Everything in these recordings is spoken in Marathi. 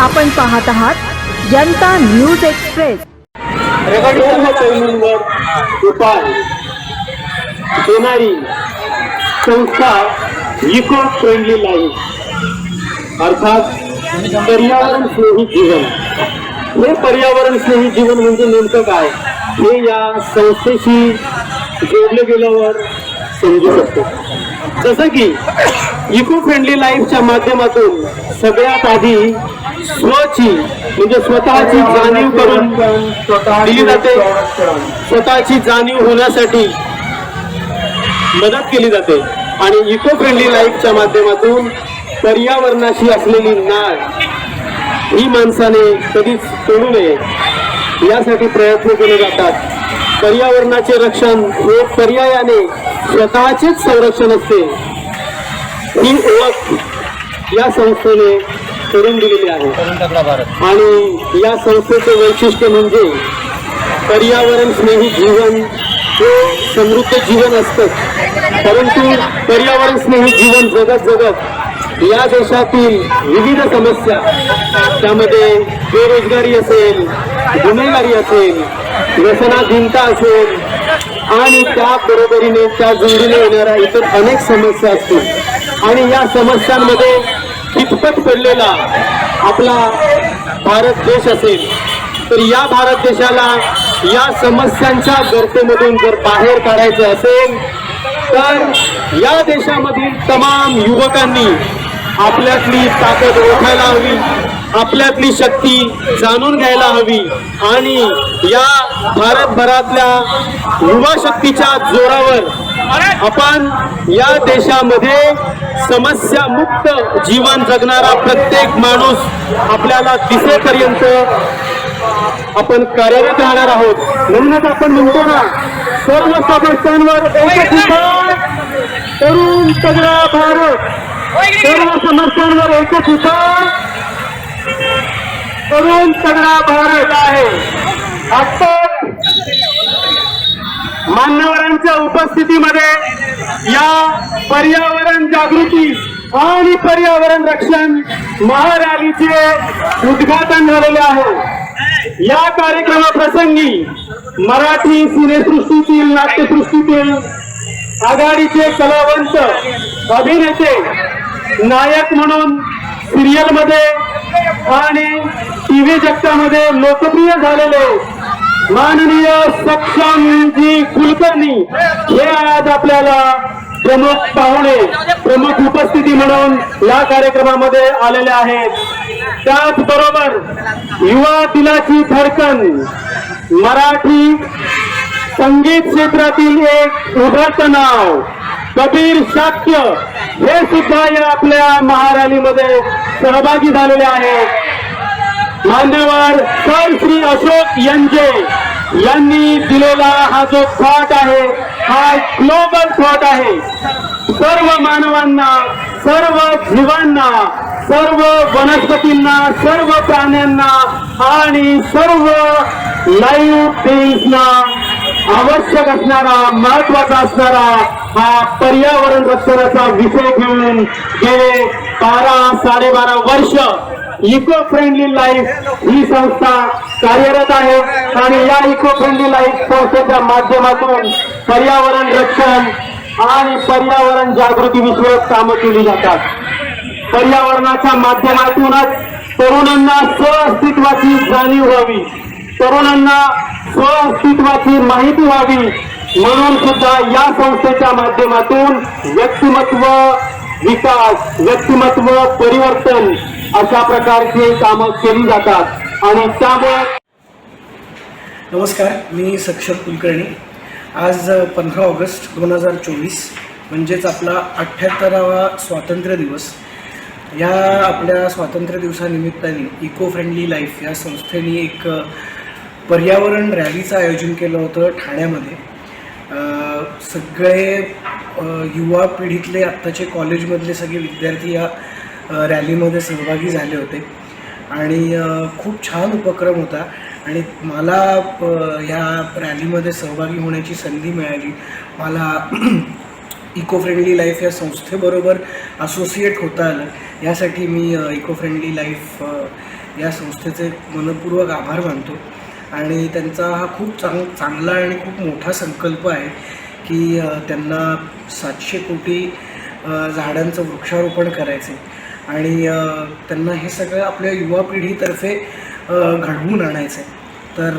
आपण पाहत आहात जनता न्यूज एक्सप्रेस. उपाय देणारी संस्था इको फ्रेंडली लाईफ अर्थात पर्यावरण स्नेही जीवन. हे पर्यावरण स्नेही जीवन म्हणजे नेमकं काय? हे या संस्थेशी जोडलं गेल्यावर समजू शकतो. जसं की इको फ्रेंडली लाईफच्या माध्यमातून सगळ्यात आधी स्वची म्हणजे स्वतःची जाणीव करून दिली जाते. स्वतःची जाणीव होण्यासाठी मदत केली जाते. आणि इको फ्रेंडली लाईफच्या माध्यमातून पर्यावरणाशी असलेली नाळ ही माणसाने कधीच तोडू नये. यासाठी प्रयत्न केले जातात. पर्यावरणाचे रक्षण हे पर्यायाने स्वतःचेच संरक्षण असते. ही ओळख या संस्थेने करून दिलेली आहे. आणि या संस्थेचे वैशिष्ट्य म्हणजे पर्यावरण स्नेही जीवन हे समृद्ध जीवन असतं. परंतु पर्यावरण स्नेही जीवन जगत जगत या देशातील विविध समस्या त्यामध्ये बेरोजगारी असेल गुन्हेगारी असेल व्यसनाधीनता असेल आणि त्या बरोबरीने त्या जोडीने येणाऱ्या इतर अनेक समस्या असतील. आणि या समस्यांमध्ये कितपत पडलेला आपला भारत देश असेल तर या भारत देशाला या समस्यांच्या गर्तेमधून जर बाहेर काढायचं असेल तर या देशामधील तमाम युवकांनी आपल्यातली ताकद ओळखायला हवी आपल्यातली शक्ती जाणून घ्यायला हवी आणि या भारतभरातल्या युवा शक्तीच्या जोरावर आपण या देशामध्ये समस्या मुक्त जीवन जगणारा प्रत्येक माणूस आपल्याला दिसेपर्यंत आपण कार्यरत राहणार आहोत. म्हणूनच आपण म्हणतो ना सर्व सदस्यांवर एक तरुण सगळा भारत. सर्व समस्यांवर एकच ठिकाण करून सगळा भारत आहे. आता मान्यवरांच्या उपस्थितीमध्ये या पर्यावरण जागृती आणि पर्यावरण रक्षण महारॅलीचे उद्घाटन झालेले आहे. या कार्यक्रमाप्रसंगी मराठी सिनेसृष्टीतील नाट्यसृष्टीतील आघाडीचे कलावंत अभिनेते नायक म्हणून सिरियलमध्ये आणि टीव्ही जगतामध्ये लोकप्रिय झालेले माननीय सक्षमजी कुलकर्णी हे आज आपल्याला प्रमुख पाहुणे प्रमुख उपस्थिती म्हणून या कार्यक्रमामध्ये आलेले आहेत. त्याचबरोबर युवा दिलाची धडकन मराठी संगीत क्षेत्रातील एक उभरत नाव कबीर शाक्य हे सुद्धा या आपल्या महारॅलीमध्ये सहभागी झालेले आहेत मान्यवर सर श्री अशोक यंजे यांनी दिलेला हा जो थॉट आहे हा ग्लोबल थॉट आहे. सर्व मानवांना सर्व जीवांना सर्व वनस्पतींना सर्व प्राण्यांना आणि सर्व लाईव्ह बीइंग्सना आवश्यक असणारा महत्त्वाचा असणारा हा पर्यावरण रक्षणाचा विषय घेऊन गेले बारा साडेबारा वर्ष इको फ्रेंडली लाईफ ही संस्था कार्यरत आहे. आणि या इको फ्रेंडली लाईफ संस्थेच्या माध्यमातून पर्यावरण रक्षण आणि पर्यावरण जागृती विषयक कामं केली जातात. पर्यावरणाच्या माध्यमातूनच तरुणांना स्वअस्तित्वाची जाणीव व्हावी. तरुणांना स्वअस्तित्वाची माहिती व्हावी म्हणून सुद्धा या संस्थेच्या माध्यमातून व्यक्तिमत्व विकास व्यक्तिमत्व परिवर्तन अशा प्रकारची कामं केली जातात. आणि त्यामुळे नमस्कार मी सक्षम कुलकर्णी. आज पंधरा ऑगस्ट दोन हजार चोवीस म्हणजेच आपला अठ्ठ्याहत्तरावा स्वातंत्र्य दिवस. या आपल्या स्वातंत्र्य दिवसानिमित्ताने इको फ्रेंडली लाईफ या संस्थेने एक पर्यावरण रॅलीचं आयोजन केलं होतं ठाण्यामध्ये. सगळे युवा पिढीतले आत्ताचे कॉलेजमधले सगळे विद्यार्थी या रॅलीमध्ये सहभागी झाले होते. आणि खूप छान उपक्रम होता. आणि मला ह्या रॅलीमध्ये सहभागी होण्याची संधी मिळाली. मला इको फ्रेंडली लाईफ या संस्थेबरोबर असोसिएट होता आलं. यासाठी मी इको फ्रेंडली लाईफ या संस्थेचे मनपूर्वक आभार मानतो. आणि त्यांचा हा खूप चांग चांगला आणि खूप मोठा संकल्प आहे की त्यांना सातशे कोटी झाडांचं वृक्षारोपण करायचे आणि त्यांना हे सगळं आपल्या युवा पिढीतर्फे घडवून आणायचं तर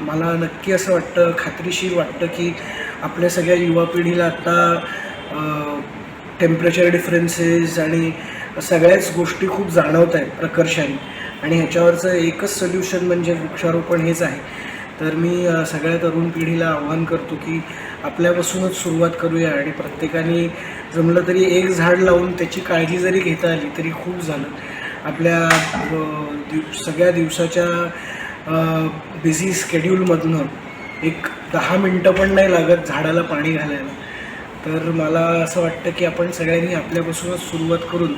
मला नक्की असं वाटतं खात्रीशीर वाटतं की आपल्या सगळ्या युवा पिढीला आत्ता टेम्परेचर डिफरन्सेस आणि सगळ्याच गोष्टी खूप जाणवत आहेत प्रकर्षाने. आणि ह्याच्यावरचं एकच सोल्युशन म्हणजे वृक्षारोपण हेच आहे. तर मी सगळ्या तरुण पिढीला आव्हान करतो की आपल्यापासूनच सुरुवात करूया आणि प्रत्येकाने जमलं तरी एक झाड लावून त्याची काळजी जरी घेता आली तरी खूप झालं. आपल्या दिव सगळ्या दिवसाच्या बिझी स्केड्यूलमधनं एक दहा मिनटं पण नाही लागत झाडाला पाणी घालायला. तर मला असं वाटतं की आपण सगळ्यांनी आपल्यापासूनच सुरुवात करून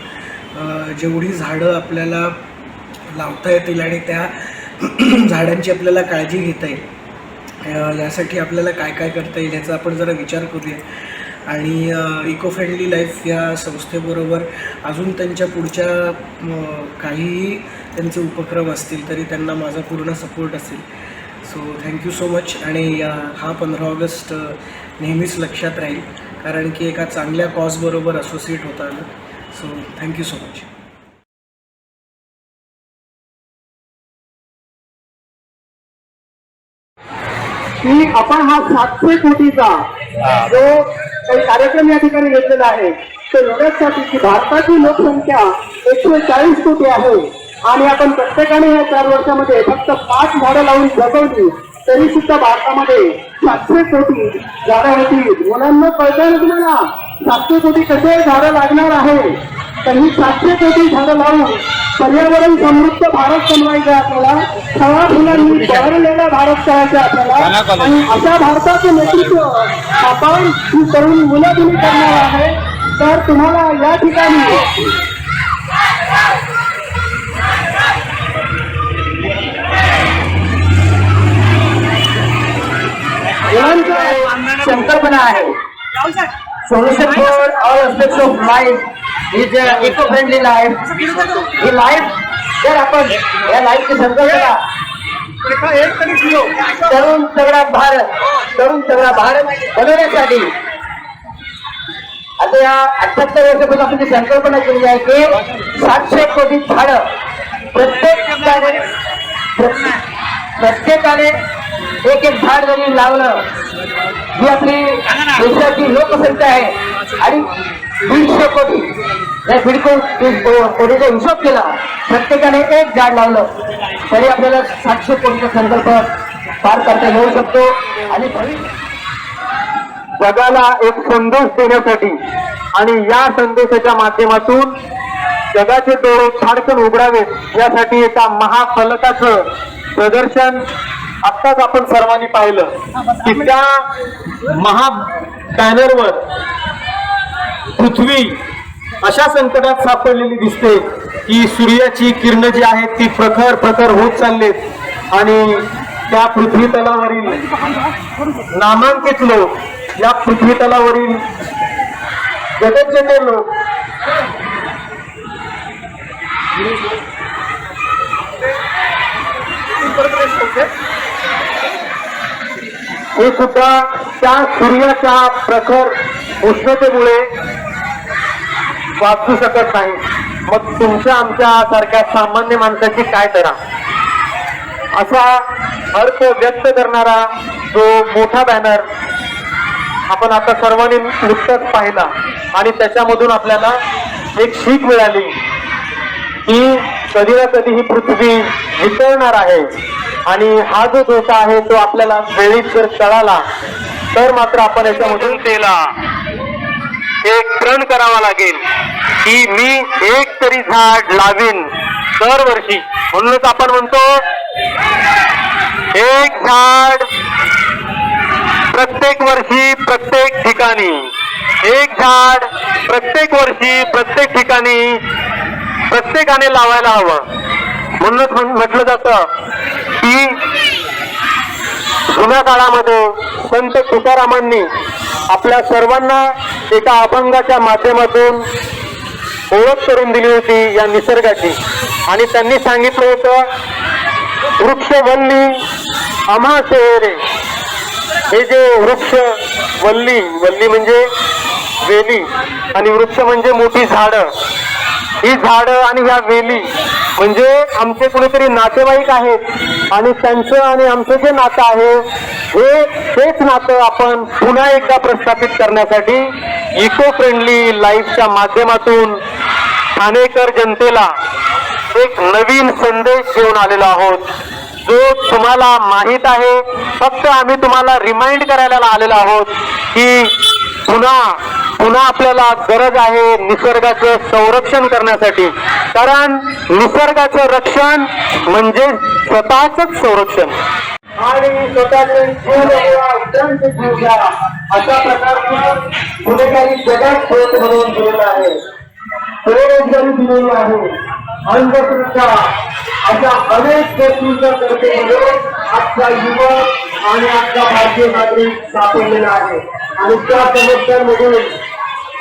जेवढी झाडं आपल्याला लावता येतील आणि त्या झाडांची आपल्याला काळजी घेता येईल. यासाठी आपल्याला काय काय करता येईल याचा आपण जरा विचार करूया. आणि इको फ्रेंडली लाईफ या संस्थेबरोबर अजून त्यांच्या पुढच्या काहीही त्यांचे उपक्रम असतील तरी त्यांना माझा पूर्ण सपोर्ट असेल. सो थँक्यू सो मच आणि हा पंधरा ऑगस्ट नेहमीच लक्षात राहील. कारण की एका चांगल्या कॉजबरोबर असोसिएट होता आलं सो थँक्यू सो मच की आपण हा सातशे कोटीचा जो काही कार्यक्रम या ठिकाणी घेतलेला आहे तो एवढ्याचसाठी की भारताची लोकसंख्या एकशे चाळीस कोटी आहे. आणि आपण प्रत्येकाने या चार वर्षामध्ये फक्त पाच झाडं लावून जगवली तरी सुद्धा भारतामध्ये सातशे कोटी झाडं होतील मुलांना कळतंय ना तुम्हाला? सातशे कोटी कसे झाडं लागणार आहे? तर ही सातशे कोटी झाडं लावून पर्यावरण समृद्ध भारत बनवायचा आपल्याला. फळा फुलांनी बहरलेला भारत करायचा आपल्याला. आणि अशा भारताचं नेतृत्व आपण ही तरुण मुलं तुम्ही करणार आहे. तर तुम्हाला या ठिकाणी संकल्पना आहे. Solution for all of life is eco friendly life he life जर आपण या लाईफची संकल्पना तरुण सगळा भारत तरुण सगळा भारत बनवण्यासाठी आता या अठ्याहत्तर वर्षापासून आपण जी संकल्पना केली आहे की सातशे कोटी झाडं प्रत्येकाने प्रत्येकाने एक एक झाड जरी लावलं ही आपली देशाची लोकसंख्या आहे. आणि दीडशे कोटी या दीडशे कोटीचा हिशोब केला. प्रत्येकाने एक झाड लावलं तरी आपल्याला सातशे कोटीचा संकल्प पार करता येऊ शकतो. आणि जगाला एक संदेश देण्यासाठी आणि या संदेशाच्या माध्यमातून जगाचे डोळे छाडकन उघडावेत यासाठी एका महाफलकाचं प्रदर्शन आत्ताच आपण सर्वांनी पाहिलं. की त्या महा बॅनरवर पृथ्वी अशा संकटात सापडलेली दिसते की सूर्याची किरण जी आहेत ती प्रखर प्रखर होत चाललेत. आणि त्या पृथ्वी तलावरील नामांकित लोक या पृथ्वी तलावरील जगतजेते लोक हे सुद्धा त्या सूर्याच्या प्रखर उष्णतेमुळे वाचू शकत नाही. मग तुमच्या आमच्या सारख्या सामान्य माणसाची काय करा? असा अर्थ व्यक्त करणारा जो मोठा बॅनर आपण आता सर्वांनी नुकताच पाहिला आणि त्याच्यामधून आपल्याला एक शीख मिळाली. की कधी ना कधी ही पृथ्वी वितळणार आहे आणि हा जो धोका आहे तो आपल्याला वेळीच जर कळाला तर मात्र आपण याच्यामधून केला एक प्रण करावा लागेल. की मी एक तरी झाड लावीन दरवर्षी. म्हणूनच आपण म्हणतो एक झाड प्रत्येक वर्षी प्रत्येक ठिकाणी. एक झाड प्रत्येक वर्षी प्रत्येक ठिकाणी प्रत्येकाने लावायला हवं. म्हणूनच म्हण- म्हटलं जातं की जुन्या काळामध्ये संत तुकारामांनी आपल्या सर्वांना एका अभंगाच्या माध्यमातून ओळख करून दिली होती या निसर्गाची. आणि त्यांनी सांगितलं होतं वृक्षवल्ली अमा शहरे हे जे वृक्ष वल्ली वल्ली म्हणजे वेली आणि वृक्ष म्हणजे मोठी झाडं. ही झाडं आणि ह्या वेली म्हणजे आमचे कुणीतरी नातेवाईक आहेत. आणि त्यांचं आणि आमचं जे नातं आहे हे तेच नातं आपण पुन्हा एकदा प्रस्थापित करण्यासाठी इको फ्रेंडली लाईफच्या माध्यमातून ठाणेकर जनतेला एक नवीन संदेश घेऊन आलेलो आहोत. जो तुम्हाला माहीत आहे फक्त आम्ही तुम्हाला रिमाइंड करायला आलेलो आहोत की पुन्हा पुन्हा आपल्याला गरज आहे निसर्गाचं संरक्षण करण्यासाठी. कारण निसर्गाचं रक्षण म्हणजे स्वतःच संरक्षण. आणि स्वतःचे जीव घ्या जीव घ्या. अशा प्रकारची गुन्हेगारी जगात होत म्हणून दिलेला आहे. बेरोजगारी दिलेली आहे. अंधश्रद्धा अशा अनेक गोष्टींच्या चर्चेमध्ये आजचा युवक आणि आजचा भारतीय नागरिक सापडलेला आहे. आणि त्या समस्यांमधून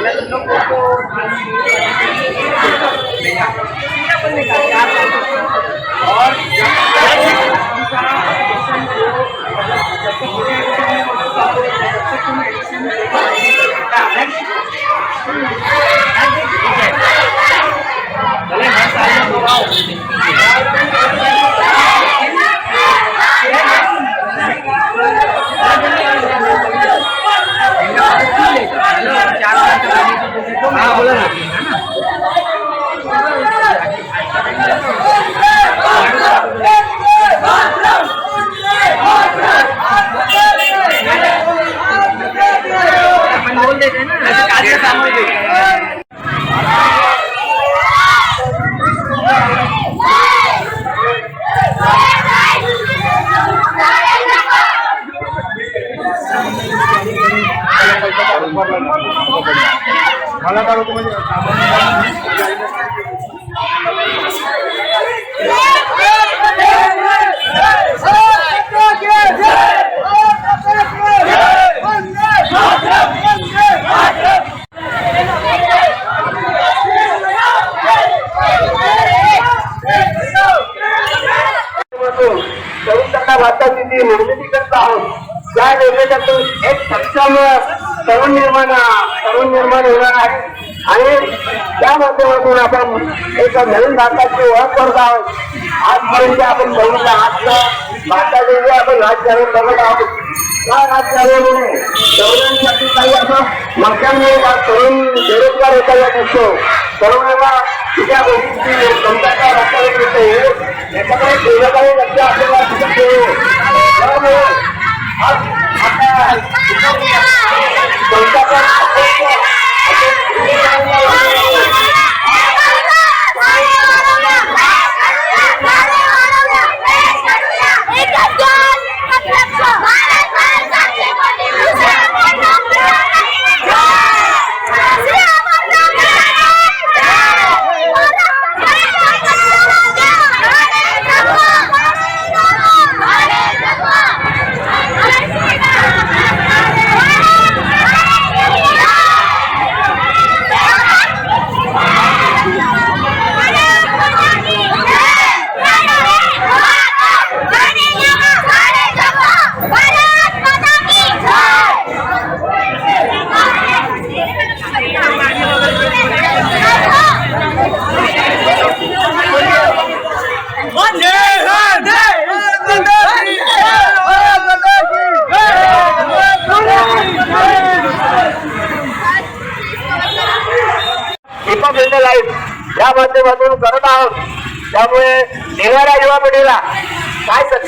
माणसाला माध्यमातून तरुण भारताची जी निर्मिती करत आहोत. त्या निर्मितीतून एक सक्षम तरुण निर्माण तरुण निर्माण होणार आहे. आणि त्या माध्यमातून आपण एक नवीन भारताची ओळख करत आहोत. आजपर्यंत आपण बघितलं आजचं भारताचे जे आपण राजकारण बघत आहोत त्या राजकारणामुळे तरुणांसाठी काही असं माध्यमामुळे तरुण बेरोजगार होता येत असतो तरुणाला तुझ्या गोष्टींची क्षमताचा राजकारण करतो याच्याकडे दीर्घकालीन लक्ष आपल्याला दिसत त्यामुळे आज आता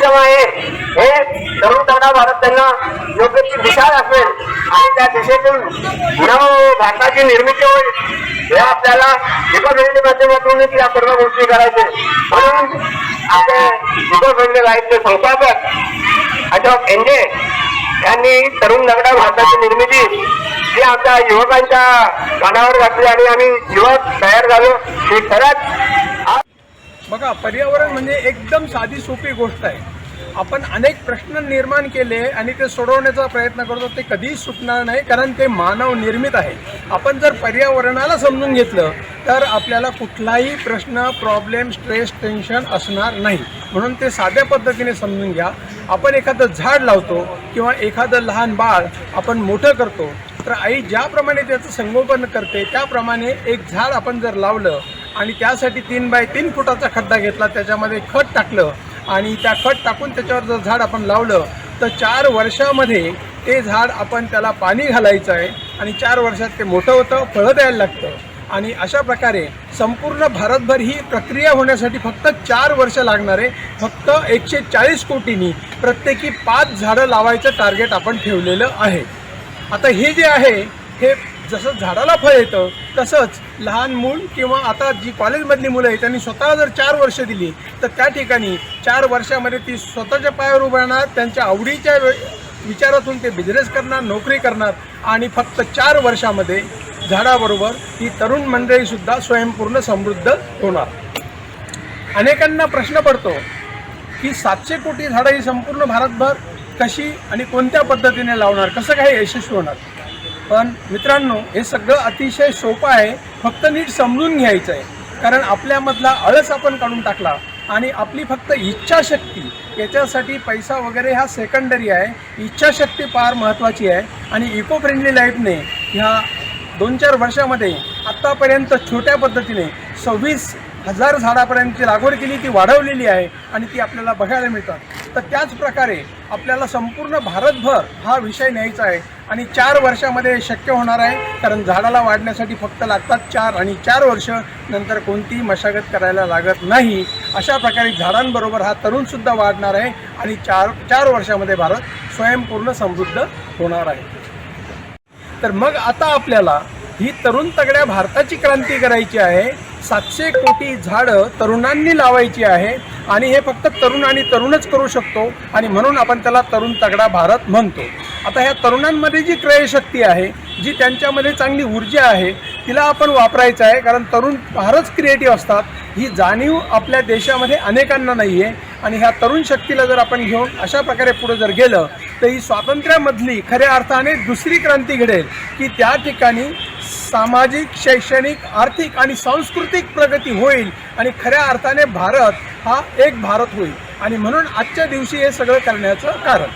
कार्यक्रम आहे हे तरुण तरुणा भारत त्यांना योग्य ती दिशा असेल आणि त्या दिशेतून नव भारताची निर्मिती होईल. हे आपल्याला इको फ्रेंडली माध्यमातून या सर्व गोष्टी करायचे. म्हणून आपले इको फ्रेंडली लाईफचे संस्थापक अशोक एंजे यांनी तरुण नगडा भारताची निर्मिती जी आमच्या युवकांच्या कानावर घातली आणि आम्ही युवक तयार झालो. ही खरंच बघा पर्यावरण म्हणजे एकदम साधी सोपी गोष्ट आहे. आपण अनेक प्रश्न निर्माण केले आणि ते सोडवण्याचा प्रयत्न करतो ते कधीच सुटणार नाही कारण ते मानव निर्मित आहे. आपण जर पर्यावरणाला समजून घेतलं तर आपल्याला कुठलाही प्रश्न प्रॉब्लेम स्ट्रेस टेन्शन असणार नाही. म्हणून ते साध्या पद्धतीने समजून घ्या. आपण एखादं झाड लावतो किंवा एखादं लहान बाळ आपण मोठं करतो तर आई ज्याप्रमाणे त्याचं संगोपन करते त्याप्रमाणे एक झाड आपण जर लावलं आणि त्यासाठी तीन बाय तीन फुटाचा खड्डा घेतला. त्याच्यामध्ये खत टाकलं आणि त्या खत टाकून त्याच्यावर जर झाड आपण लावलं तर चार वर्षामध्ये ते झाड आपण त्याला पाणी घालायचं आहे आणि चार वर्षात ते मोठं होतं फळं द्यायला लागतं. आणि अशा प्रकारे संपूर्ण भारतभर ही प्रक्रिया होण्यासाठी फक्त चार वर्ष लागणार आहे. फक्त एकशे चाळीस कोटींनी प्रत्येकी पाच झाडं लावायचं टार्गेट आपण ठेवलेलं आहे. आता हे जे आहे हे जसं झाडाला फळ येतं तसंच लहान मूल किंवा आता जी कॉलेजमधली मुलं आहेत त्यांनी स्वतः जर चार वर्ष दिली तर त्या ठिकाणी चार वर्षामध्ये ती स्वतःच्या पायावर उभं राहणार त्यांच्या आवडीच्या विचारातून ते बिझनेस करणार नोकरी करणार आणि फक्त चार वर्षामध्ये झाडाबरोबर ती तरुण मंडळीसुद्धा स्वयंपूर्ण समृद्ध होणार. अनेकांना प्रश्न पडतो की सातशे कोटी झाडं ही संपूर्ण भारतभर कशी आणि कोणत्या पद्धतीने लावणार कसं काय यशस्वी होणार? पण मित्रांनो हे सगळं अतिशय सोपं आहे. फक्त नीट समजून घ्यायचं आहे. कारण आपल्यामधला आळस आपण काढून टाकला आणि आपली फक्त इच्छाशक्ती याच्यासाठी पैसा वगैरे हा सेकंडरी आहे. इच्छाशक्ती फार महत्त्वाची आहे. आणि इको फ्रेंडली लाईफने ह्या दोन चार वर्षामध्ये आत्तापर्यंत छोट्या पद्धतीने सव्वीस हजार झाडापर्यंतची लागवड केली ती वाढवलेली आहे आणि ती आपल्याला बघायला मिळतात. तर त्याच प्रकारे आपल्याला संपूर्ण भारतभर हा विषय न्यायचा आहे. आणि चार वर्षामध्ये शक्य होणार आहे कारण झाडाला वाढण्यासाठी फक्त लागतात चार आणि चार वर्ष नंतर कोणतीही मशागत करायला लागत नाही. अशा प्रकारे झाडांबरोबर हा तरुणसुद्धा वाढणार आहे आणि चार चार वर्षामध्ये भारत स्वयंपूर्ण समृद्ध होणार आहे. तर मग आता आपल्याला ही तरुण तगड्या भारताची क्रांती करायची आहे. सातशे कोटी झाडं तरुणांनी लावायची आहे आणि हे फक्त तरुण आणि तरुणच करू शकतो आणि म्हणून आपण त्याला तरुण तगडा भारत म्हणतो. आता ह्या तरुणांमध्ये जी क्रयशक्ती आहे जी त्यांच्यामध्ये चांगली ऊर्जा आहे तिला आपण वापरायचं आहे कारण तरुण फारच क्रिएटिव्ह असतात. ही जाणीव आपल्या देशामध्ये अनेकांना नाही आहे आणि ह्या तरुण शक्तीला जर आपण घेऊन अशा प्रकारे पुढे जर गेलं तर ही स्वातंत्र्यामधली खऱ्या अर्थाने दुसरी क्रांती घडेल की त्या ठिकाणी सामाजिक शैक्षणिक आर्थिक आणि सांस्कृतिक प्रगती होईल आणि खऱ्या अर्थाने भारत हा एक भारत होईल. आणि म्हणून आजच्या दिवशी हे सगळं करण्याचं कारण.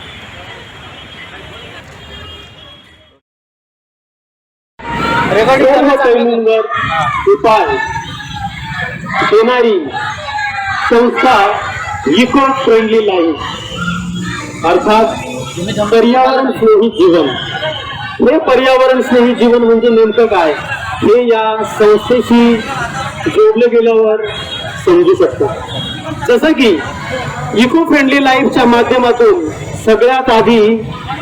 उपाय देणारी संस्था इको फ्रेंडली लाईफ. अर्थात पर्यावरण स्नेही जीवन. हे पर्यावरण स्नेही जीवन म्हणजे नेमकं काय? हे या संस्थेशी जोडलं गेल्यावर समजू शकतो. जसं की इको फ्रेंडली लाईफच्या माध्यमातून सगळ्यात आधी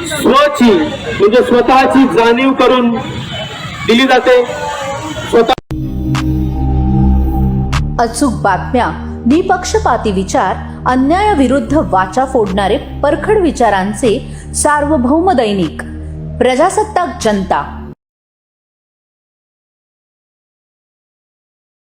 स्वची म्हणजे स्वतःची जाणीव करून दिली जाते. स्वतः अचूक बातम्या निपक्षपाती विचार अन्यायाविरुद्ध वाचा फोडणारे परखड विचारांचे सार्वभौम दैनिक. प्रजासत्ताक जनता.